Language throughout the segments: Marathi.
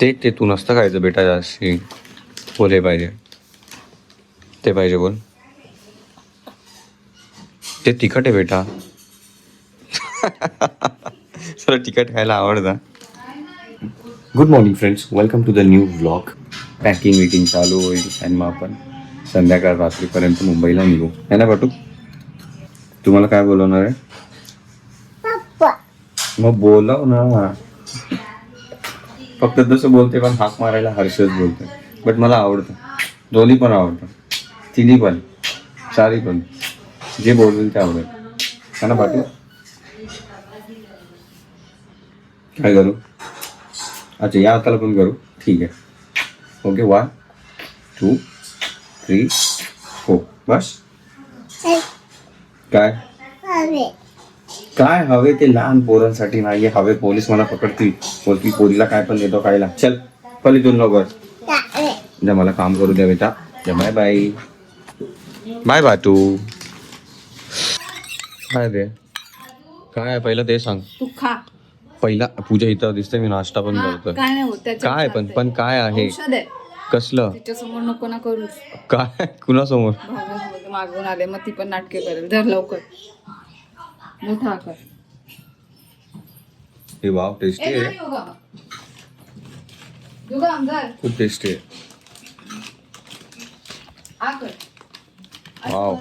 ते ते तू नसतं खायचं बेटा जास्त बोल हे पाहिजे? ते पाहिजे बोल ते तिखट आहे बेटा. सर तिखट खायला आवडतं. Good morning friends welcome to the new blog packing meeting चालू होईल. आणि मग आपण संध्याकाळ रात्रीपर्यंत मुंबईला निघू. है ना बाटू तुम्हाला काय बोलवणार आहे? मग बोलाव ना. फक्त तसं बोलते पण हाक मारायला हर्षच बोलते. बट मला आवडतं. दोन्ही पण आवडतं. तिन्ही पण. चारी पण. जे बोलेल ते आवडेल. है ना बाटू काय करू? अच्छा या हाताला पण करू. ठीक आहे. Okay one two three four बस? काय? काय हवे ते लहान पोरांसाठी नाही हवे पोलीस मला पकडतील. बोलतील पोरीला काय पण देतो खायला. चल पलीतून लवकर. जा मला काम करू द्या बेटा. जा बाय बाय बाय बाटू काय ते काय आहे पहिलं ते सांग. तू खा पहिला पूजा इथं दिसते मी नाश्ता पण हा, करतोय. काय नाही होत त्याच्यात काय पण. पण काय आहे? औषध आहे. कसलं? समोर नको ना करू काय कुणासमोर? मागून आले मग ती पण नाटके करेल. धर लवकर. मोठा कर हे वाव टेस्टी आहे. खूप टेस्टी आहे. वाव.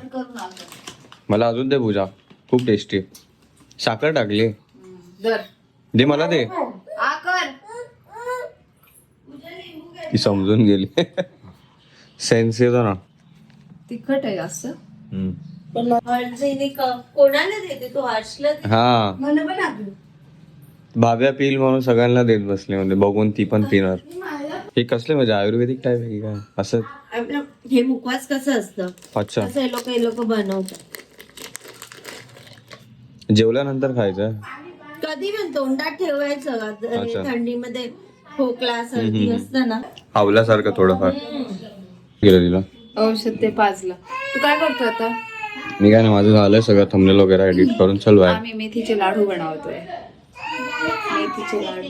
मला अजून दे पूजा खूप टेस्टी आहे. साखर टाकली. दे मला दे. ती समजून गेली. सेन्स येतो ना तिखट आहे जास्त. पण कोणाला देते? तू हर्षला. हा. मला पण. भाव्या पिल म्हणून सगळ्यांना देत बसले म्हणजे बघून ती पण पिणार. हे कसले म्हणजे आयुर्वेदिक टाईप आहे की काय? असं? आपलं हे मुखवास कसं असतं? अच्छा. कसं हे लोक हे लोक बनवतात? जेवल्यानंतर खायचं? कधी पण तोंडात ठेवायचं. आता हे अच्छा. थंडीमध्ये खोकला सर्दी असतं ना. आवल्यासारखं थोडंफार. गेलं तिला. औषध ते पाजलं. तू काय करतो आता? मी काय नाही माझं झालंय सगळं. थंबनेल वगैरे एडिट करून चल बाय आम्ही मेथीचे लाडू बनवतोय. मेथीचे लाडू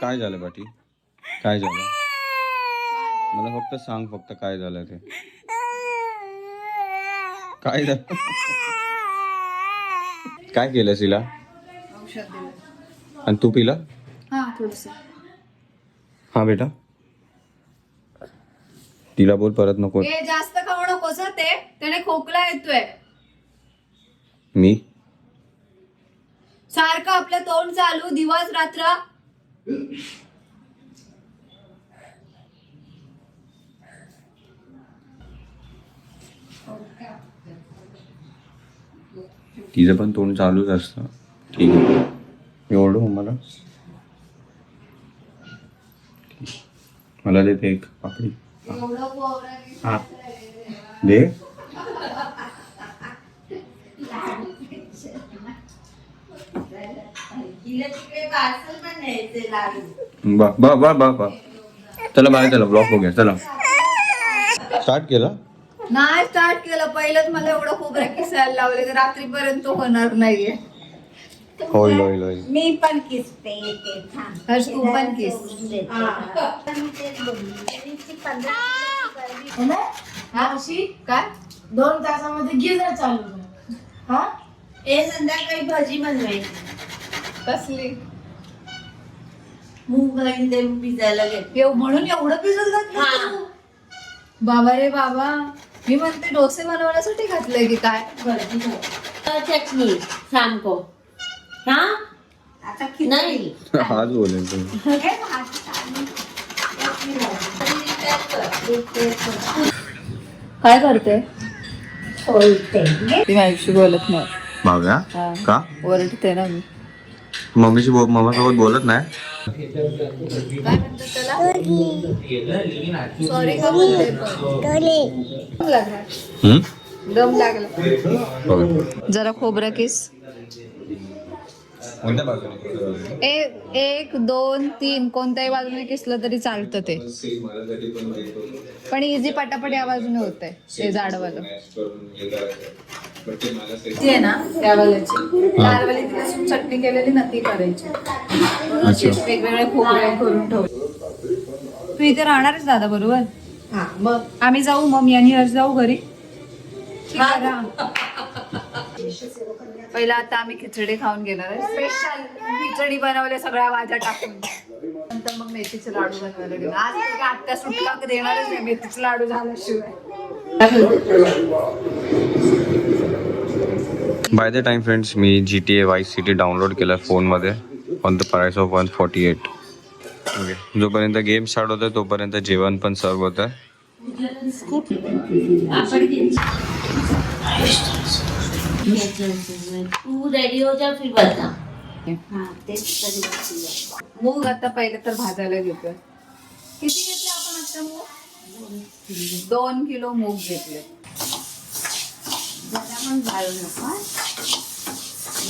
काय झालं बाटी काय झालं? मला फक्त सांग फक्त काय झालं ते. काय झालं? काय केलं तिला औषध दिलं आणि तू पिला? हा थोडस हा बेटा. तिला बोल परत नको. जास्त खाऊ नकोस हं ते. त्याने खोकला येतोय. मी? सारखं आपलं तोंड चालू दिवस रात्र. तिचं पण तोंड चालूच असतं. ठीक आहे. एवढं मला. मला देते एक पापडी. हा. दे. बा बा बा बा बा. चला बाय चला ब्लॉक बघूया चला. स्टार्ट केला? नाही स्टार्ट केलं. पहिलंच मला एवढं खोबरं किसायला लावले की रात्रीपर्यंत होणार नाहीये. होईल होईल होईल मी पण किसते ते थांब. हर्ष तू पण किस. हर्षी काय? दोन तासामध्ये गिझर चालू करा. हा? ए संध्याकाळी भाजी बनवायची. कसली? मूग डाळी ते भिजायला घेते एव- म्हणून एवढं भिजत घातलं हा. तू? बाबा रे बाबा मी म्हणते डोसे बनवण्यासाठी घातलंय की काय? चटणी शाम को हा? नाही. आज तुम्ही. काय करते? बोलते ती माझ्याशी बोलत नाही. हा. का? ओरडते ना मी. मम्मीशी बो मम्मासोबत बोलत नाही. काय म्हणतात त्याला कोणत्या बाजूने? एक एक दोन तीन कोणत्याही बाजूने किसलं तरी चालतं ते. पण इझी पटापट या बाजूने होतंय ते जाडवालं ती आहे ना त्यावाल्याची लालवाली ती चटणी केलेली ना ती करायची. अच्छा. वेगवेगळे खोबरे करून ठेवले तू इथे राहणारच दादा बरोबर? हा मग? आम्ही जाऊ मग आणि हर्ष जाऊ घरी? पहिला आता आम्ही खिचडी खाऊन घेणार आहे. स्पेशल खिचडी बनवले सगळ्या भाज्या टाकून. नंतर मग मेथीचे लाडू बनवायला गेलो. आज आत्या सुटका देणारच नाही. मेथीचे लाडू झाल्याशिवाय. By the time friends me G T A vice city download केलं आहे फोनमध्ये. On the price of one forty eight okay जोपर्यंत गेम स्टार्ट होतं तोपर्यंत जेवण पण सर्व होतं तू रेडी हो जा फिर बता हा तेच तरी. मूग आता पहिले तर भाजायला घेतोय. किती घेतले आपण आता मूग? दोन किलो मूग घेतले. जरा पण घालू नका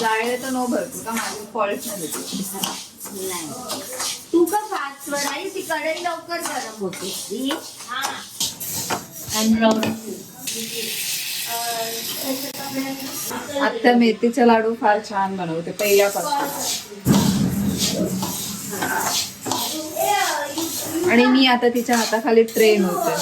जाळे तर नो भरतो का माझी फॉल्ट नाही देतो नाही तू का फास्ट वर आई ती कढई लवकर गरम होते आत्ता आता मेथीचे लाडू फार छान बनवते पहिल्यापासून. आणि मी आता तिच्या हाताखाली ट्रेन होते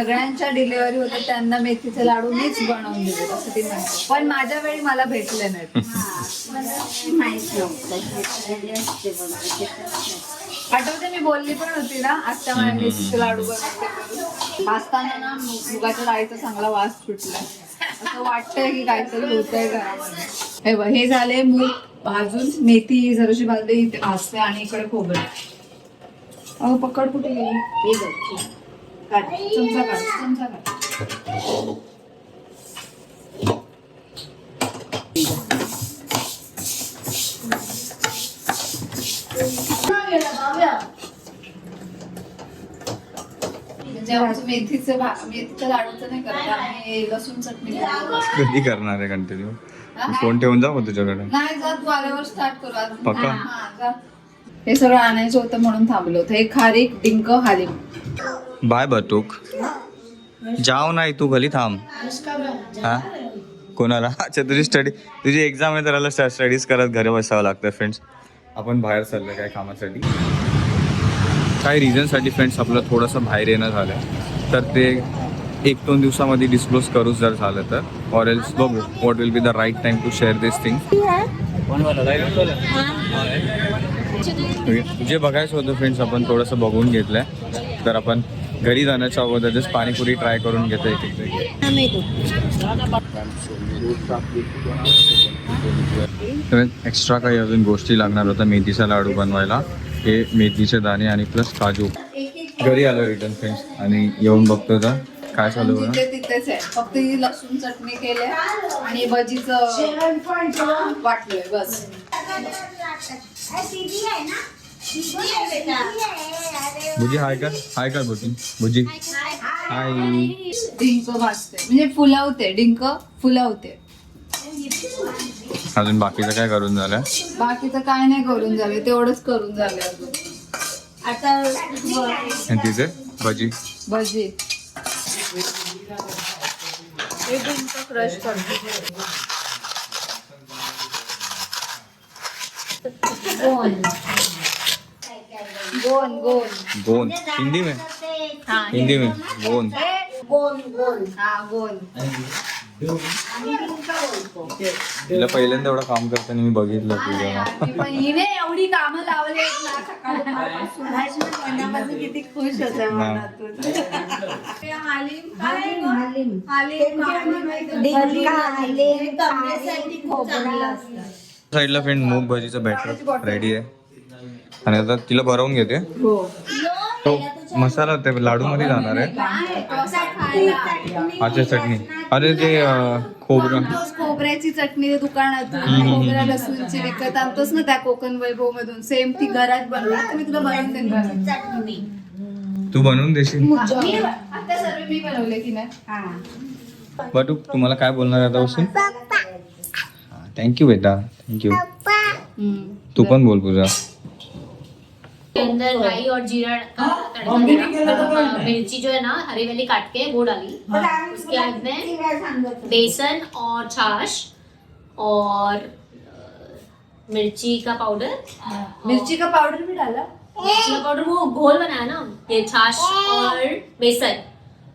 सगळ्यांच्या डिलिव्हरी होते त्यांना मेथीचे लाडू मीच बनवून दिले असं ती म्हणते पण माझ्या वेळी मला भेटले घेतलेले आठवते मी बोलली पण होती ना आत्ता मला मेथीचे लाडू बनवते. भाजताना ना मुगाच्या डाळीचा चांगला वास सुटला. असं वाटतंय की काहीतरी होतंय घरामध्ये. हे बघ हे झाले मूग भाजून मेथी जराशी भाजली इथे भाजते आणि इकडे खोबरं. अहो पकड कुठे गेली? काढ चमचा काढ चमचा काढ म्हणजे मेथीचं मेथीचं लाडूचं नाही करत आम्ही लसूण चटणी. कधी करणार आहे कंटिन्यू? फोन ठेवून जाऊ तुझ्याकडे नाही जा तू आल्यावर स्टार्ट करू आज पक्का? हा, जा. सगळं आणायचं होतं म्हणून थांबलो होतं. हे खारीक डिंक हालिम बाय बटूक जाऊ नाही तू घरी थांब. हा? कोणाला? अच्छा तुझी स्टडी तुझी एक्झाम आहे तर स्टडीज करत घरी बसावं लागतं फ्रेंड्स आपण बाहेर चाललं काय कामासाठी? काही रिझनसाठी फ्रेंड्स आपलं थोडंसं बाहेर येणं झालं. तर ते एक दोन दिवसामध्ये डिस्क्लोज करूच जर झालं तर. ऑर एल्स बघू what will be the right time to share this thing जे बघायचं होतं फ्रेंड्स आपण थोडंसं बघून घेतलंय. तर आपण घरी जाण्याच्या अगोदर जस्ट पाणीपुरी ट्राय करून घेतो एक एक एक्स्ट्रा काही अजून गोष्टी लागणार होत्या मेथीचा लाडू बनवायला. हे मेथीचे दाणे आणि प्लस काजू. घरी आलो रिटर्न फ्रेंड्स आणि येऊन बघतो तर काय चालू बघा. तिथेच आहे. फक्त ही लसूण चटणी केले आणि भजीचं वाटलंय बस. भुजी हाय कर हाय कर भुजी भुजी हाय। डिंक भाजते म्हणजे फुलवते डिंक फुलवते अजून बाकीचं काय करून झालं? बाकीचं काय नाही करून झाले तेवढंच करून झाले अजून. आता तिथे? भजी? भजी. हे डिंक क्रश करते. गोल गोन गोन गोंद हिंदी में? हिंदी में. गोल गोल हा गोन तिला पहिल्यांदा एवढं काम करताना मी बघितलं तुझ्या. हिने एवढी कामं लावली. मनापासून किती खुश होते हालीम काय ग? हालीम. साईडला फ्रेंड मूग भाजीचं बॅटर रेडी आहे. आणि आता तिला भरवून घेते. हो. तो मसाला ते लाडू मध्ये जाणार आहे. अच्छा चटणी. अरे ते खोबरं. खोबऱ्याची चटणी दुकानातून. खोबऱ्या लसूणची विकत आणतोस ना त्या कोकण वैभव मधून सेम ती घरात बनवली मी तुला बनवून देणार तू बनवून देशील. आता सर्व मी बनवले की नाही. बटू तुम्हाला काय बोलणार आहे आता बसून थँक्यू बेटा. थँक्यू तू पण बोल पूजा. अंदर राई और जीरा का तड़का देना हाँ, मिर्ची जो है ना हरी वाली काट के वो डाली. उसके बाद में बेसन और छाछ और मिर्ची का पाउडर मिर्ची का पाउडर भी डाला? मिर्ची का पाउडर वो घोल बनाया ना ये छाछ और बेसन.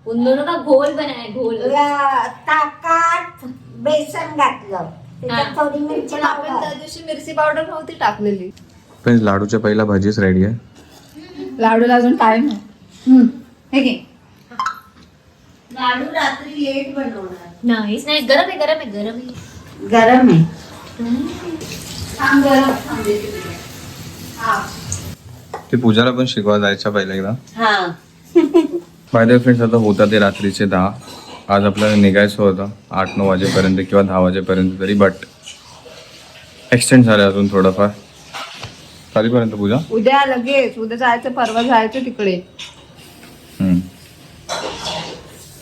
उन दोनों का घोल बनाया घोल. या ताकात बेसन घातलं. त्याच्यात. थोडी मिरची पण आपण लावलं त्या दिवशी मिरची पावडर नव्हती टाकलेली. फ्रेंड्स लाडूच्या पहिला भाजीच रेडी आहे. लाडूला अजून टाइम आहे हे घे. लाडू रात्री लेट बनवणार. नाही नाही गरम आहे गरम आहे गरम आहे. गरम आहे. थांब गरम थांब. देते तुला. ते पूजाला पण शिकवा जायच्या पहिला एकदा. हा. फायदे फ्रेंड्स आता होता ते रात्रीचे दहा. आज आपल्याला निघायचं होतं. आठ नऊ वाजेपर्यंत किंवा दहा वाजेपर्यंत तरी बट एक्सटेंड झालं अजून थोडंफार. कधीपर्यंत पूजा? उद्या लगेच. उद्या जायचं परवा जायचं तिकडे. हम्म.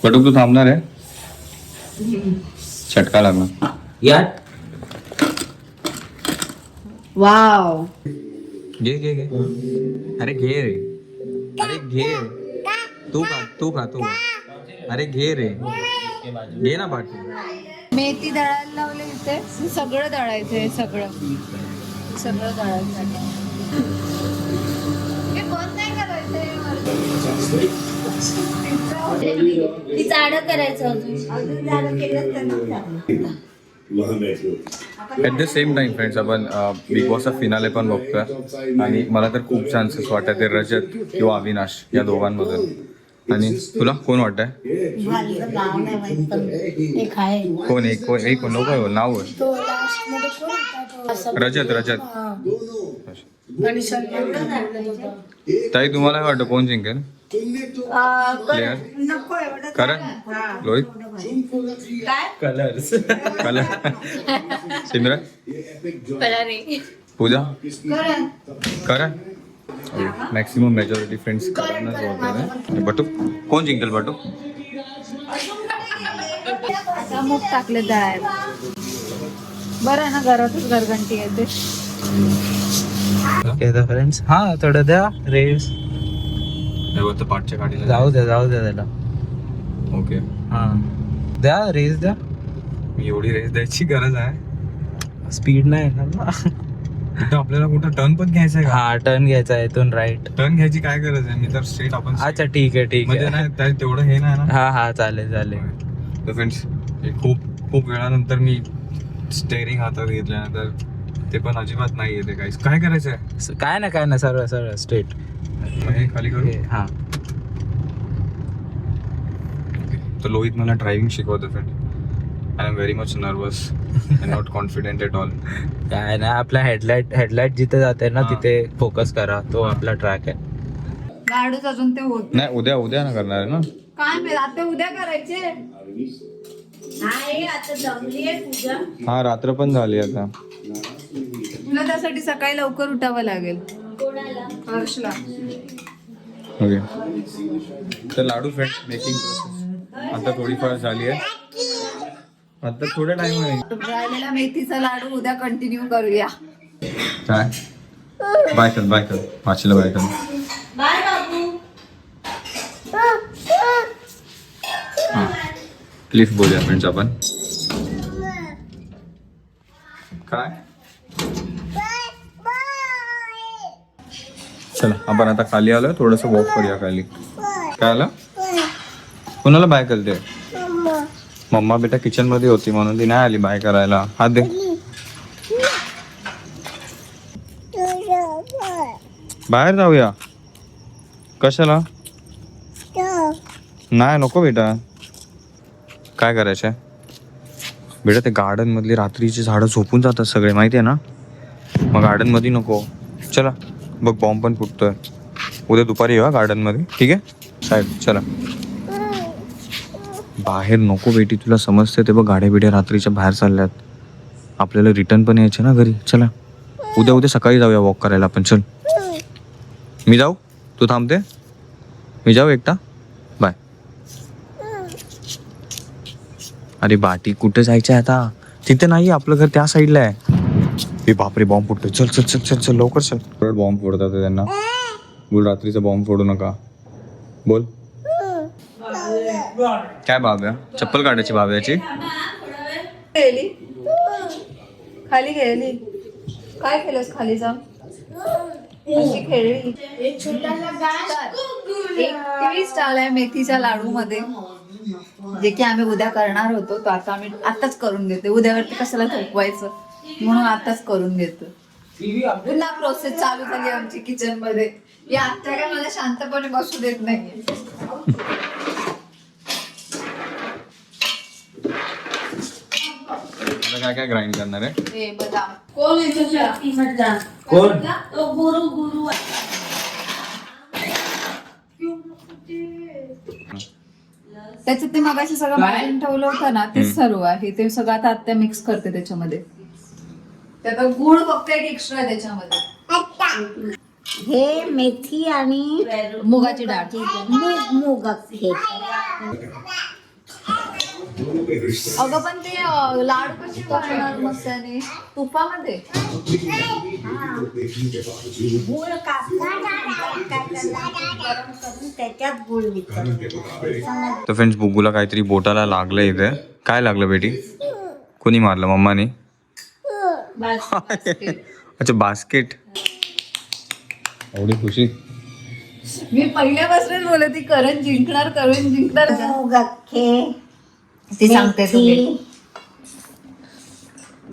बटूक तू थांबणार आहे? चटका लागणार. यार वाव. घे घे घे. अरे घे रे. अरे घे. तू खा तू खा तू खा. अरे घे रे. घे ना पाठी मेथी दळायला लावले इथे. सगळं दळायचं आहे सगळं. सगळं दळायचं हे करायचं ती जाडं करायचं अजून अजून जाडं केलं तर चालेल. At the same time friends आपण बिग बॉसचा फिनाले पण बघतोय. आणि मला तर खूप चान्सेस वाटत आहे रजत किंवा अविनाश या दोघांमधून. आणि तुला कोण वाटतंय? मला नाव नाही माहीत पण एक आहे. कोण एक कोण एक कोण नको नाव आहे. तो लास्टमध्ये कोण होता तो? रजत रजत. आणि सलमान खान बोलत होता. ताई तुम्हाला काय वाटतं? कोण जिंकेल? नको एवढं Karan? Lohit? Colors colour Simran colour आहे. Pooja? Karan? Maximum majority friends करणच होते बटू कोण जिंकेल बटू? मूग टाकले दळायला बरं आहे ना घरातच घरघंटी येते फ्रेंड्स हा थोडं द्या रेस पाठच्या गाडीला जाऊ द्या जाऊ द्या त्याला. ओके हा. द्या रेस द्या. मी एवढी रेस द्यायची गरज आहे. स्पीड नाही येणार ना. कुठं आपल्याला कुठं टर्न पण घ्यायचा आहे हा टर्न घ्यायचा आहे इथून राईट टर्न घ्यायची काय गरज आहे? मी तर स्ट्रेट आपण अच्छा ठीक आहे ठीक म्हणजे आहे. नाही तेवढं हे नाही ना? हा हा चालेल चालेल. तर फ्रेंड्स खूप खूप वेळानंतर मी स्टेअरिंग हातात घेतल्यानंतर ते पण अजिबात नाही येते काहीच काय करायचं आहे स- काय ना काय ना सरळ सरळ स्ट्रेट मग हे खाली करू? हा तर लोहित मला ड्रायव्हिंग शिकवतो friend I am very much nervous not confident at all काय ना आपला हेडलाईट हेडलाईट जिथे जाते ना हा. तिथे फोकस करा. तो आपला ट्रॅक आहे. लाडूच अजून ते होत नाही. उद्या उद्या ना करणार आहे ना? काय माहीत आता उद्या करायचे. नाही आता जमली आहे पूजा. हा रात्र पण झाली आता. तुला त्यासाठी सकाळी लवकर उठावं लागेल. कोणाला? हर्षला. ओके तर लाडू फ्रेंड मेकिंग प्रोसेस आता थोडीफार झाली आहे. आता थोडा टाइम आहे राहिलेला मेथीचा लाडू उद्या कंटिन्यू करूया. काय? बाय कर बाय कर. माशीला बाय कर. बाय बाबू. हां. क्लिफ बोलूया फ्रेंड्स आपण. काय? चला आपण आता खाली आलोय. थोडस वॉक करूया खाली. काय आलं? कोणाला बाय करते? मम्मा बेटा किचनमध्ये होती म्हणून ती नाही आली बाय करायला. हात दे. बाहेर जाऊया. कशाला? नाही नको बेटा. काय करायचंय? बेटा ते गार्डन मधली रात्रीची झाडं झोपून जातात सगळे माहिती आहे ना? मग गार्डनमध्ये नको. चला बघ बॉम्ब पण फुटतोय. उद्या दुपारी येऊ गार्डनमध्ये. ठीक आहे? साहेब चला. बाहेर नको बेटी तुला समजते ते बघ गाड्या बिड्या रात्रीच्या बाहेर चालल्यात. आपल्याला रिटर्न पण यायचे ना घरी. चला. उद्या उद्या सकाळी जाऊया वॉक करायला आपण. चल. मी जाऊ? तू थांबते? मी जाऊ एकटा? बाय अरे बाटी कुठे जायचं आहे आता? तिथे नाही आपलं घर त्या साईडला आहे. हे बापरे बॉम्ब फुटतो चल चल चल चल चल लवकर चल. बॉम्ब फोडतात त्यांना. बोल रात्रीचा बॉम्ब फोडू नका. बोल. काय बाब्या चप्पल काढायची बाब्याची गेली. खाली गेली. काय केलंस खाली जाऊन? अशी खेळली? एक ट्विस्ट आलाय मेथीच्या लाडू मध्ये जे की आम्ही उद्या करणार होतो तो आता आम्ही आताच करून घेतो उद्यावरती कशाला थोपवायचं म्हणून आताच करून घेतो पुन्हा प्रोसेस चालू झाली आमची किचनमध्ये. या आत्या काय मला शांतपणे बसू देत नाही काय काय ग्राइंड करणार आहे? हे बदाम. कोण येतो कोण? तो गुरु गुरु त्याच्यात ते मगाशी सगळं भाजून ठेवलं होतं ना ते सर्व आहे. ते सगळं आता आत्या मिक्स करते त्याच्यामध्ये. त्यात गुळ फक्त एक एक्स्ट्रा आहे त्याच्यामध्ये. हे मेथी आणि मुगाची डाळ. मूग मूग हे अगं पण ते लाडू कसे करणार मस्त्याने तुपामध्ये? गुळ त्याच्यात गुळ तर फ्रेंड्स बुगूला काहीतरी बोटाला लागलं इथे. काय लागलं बेटी? कोणी मारलं? मम्माने? अच्छा बास्केट. एवढी खुशी. मी पहिल्यापासून बोलत ती करण जिंकणार करण जिंकणार अख्खे ती सांगते तुम्ही मेथी,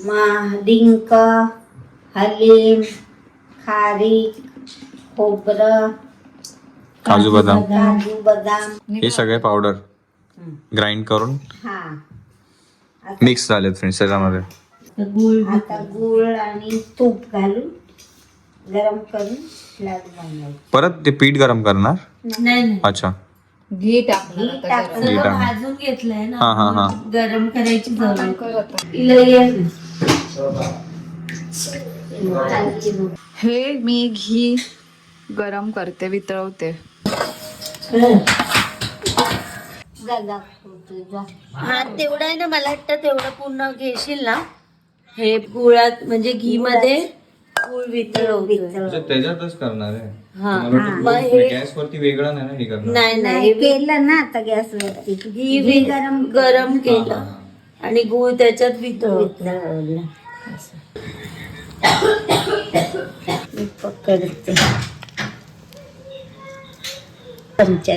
मा- डिंक हलीम खारीक खोबरं काजू बदाम. काजू बदाम. हे सगळे पावडर ग्राइंड करून हा. मिक्स झालेत फ्रेंड्स त्याच्यामध्ये आता गुळ आणि तूप घालून गरम करून लाडू बनवायचे. परत ते पीठ गरम करणार? नाही नाही. अच्छा. घी आता टाकलं घी टाक. भाजून घेतलंय ना. हा हा हा. गरम करायची गरम. कर आता. हे मी घी गरम करते वितळवते. हा तेवढं आहे ना मला वाटतं तेवढं पूर्ण घेशील ना? हे गुळात म्हणजे घी मध्ये गुळ वितळवतोय. अच्छा, त्याच्यातच करणार आहे. हा. मग हे- गॅस वरती वेगळा नाही ना हे करणार नाही नाही केलं ना आता गॅसवरती. घी गरम गरम केलं. आणि गुळ त्याच्यात वितळवलं मी पकडते. चमचा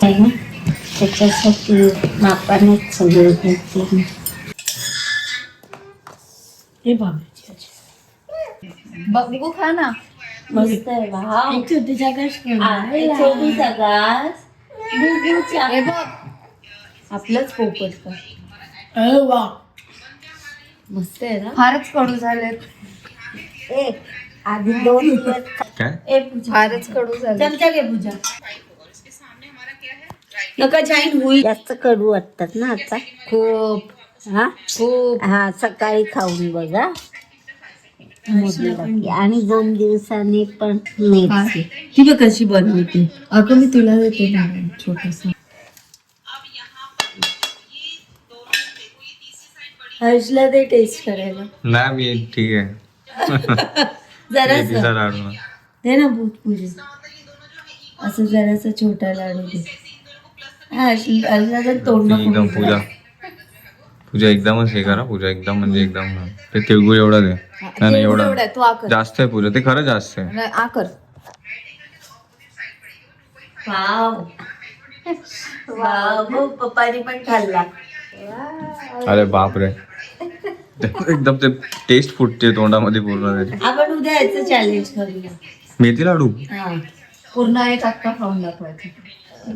ते ना, त्याच्यासाठी मापानेच सगळं घेते मी. बघू खा ना. मस्त आहे भाव. हे. आपलंच पोपट का? मस्त आहे ना? फारच कडू झालेत. एक आधी दोन दिवस काय? ए पूजा. फारच कडू झाले चमचा घे पूजा. नका जाईन होईल. जास्त कडू वाटतात ना आता? खूप. हा? खूप. हा सकाळी खाऊन बघा. आणि दोन दिवसांनी पण मेथी ती बघ कशी बनवते. अगं मी तुला देते छोटस. हर्षला ते टेस्ट करायला. नाही मी ठीक आहे. जरा लाडू ना. दे ना भूत पूजा. असं जरासा छोटा लाडू दे. हा, हर्ष- हर्षला तर तोंड पूजा. पूजा एकदमच हे करा पूजा एकदम म्हणजे एकदम ते तिळगुळ एवढा दे. नाही नाही एवढा एवढा तू आकर जास्त आहे पूजा ते खरं जास्त आहे. नाही, आकर वाव. वाव पप्पानी पण खाल्ला. अरे बाप रे एकदम ते टेस्ट फुटते तोंडामध्ये पूर्ण त्याची आपण उद्या याचं चॅलेंज करूया. मेथी लाडू? हा. पूर्ण एक अक्का खाऊन दाखवायचं.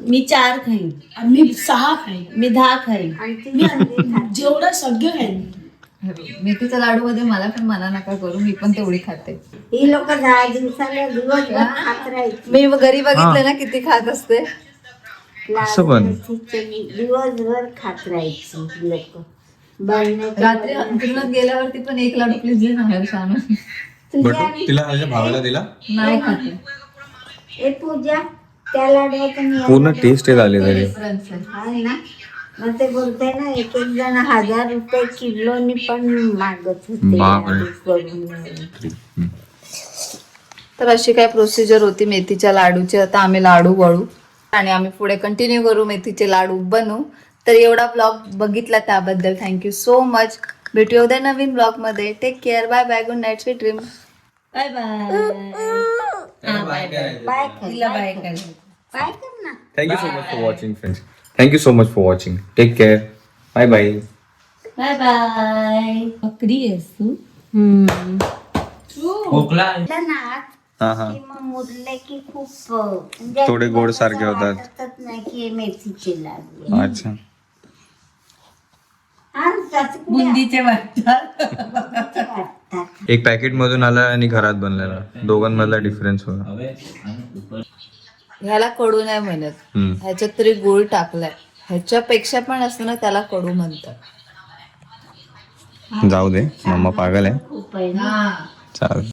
मी चार खाईन. मी सहा खाईन. मी दहा खाईन. जेवढं सगळं खाईन. मेथीच्या लाडू मध्ये मला पण मना नका करू मी पण तेवढी खाते. ही लोक दहा दिवसाला दिवसभर खात राहायची. मी घरी बघितलं ना किती खात असते. असं पण. दिवसभर खात राहायची लोक. रात्री अंतर्नात गेल्यावरती पण एक लाडू प्लीज दे ना हर्ष आणून बट तिला माझ्या भावाला दिला? नाही खाते. ए पूजा त्या लाडवाचं मी पूर्ण टेस्ट हे झाले तरी. डिफरन्स आहे. आहे ना? मग ते बोलते ना एक एक जण हजार रुपये किलोनी पण मागत होते. बापरे. लाडू करून तर अशी काय प्रोसिजर होती मेथीच्या लाडूची? आता आम्ही लाडू वळू आणि आम्ही पुढे कंटिन्यू करू मेथीचे लाडू बनवू तर एवढा ब्लॉग बघितला त्याबद्दल थँक्यू सो मच भेटूया उद्या नवीन ब्लॉगमध्ये. Take care bye bye good night sweet dream bye bye bye bye bye कर ना thank you so much for watching friends thank you so much for watching take care bye bye bye bye बकरी आहेस तू? खोकला नाच हा हा. की मग मुरले की खूप अं, म्हणजे थोडे गोड असं सारखे होतात. वाटतच नाही की हे मेथीचे लागले. अच्छा. बुंदीचे वाटतात. एक पॅकेट मधून आला आणि घरात बनलेला. दोघांमधला डिफरन्स होता. ह्याला कडू नाही म्हणत. हम्म. ह्याच्यात तरी गुळ टाकलाय. ह्याच्यापेक्षा पण असतं ना त्याला कडू म्हणतात. जाऊ दे मम्मा पागल आहे. खूप आहे ना? चालेल.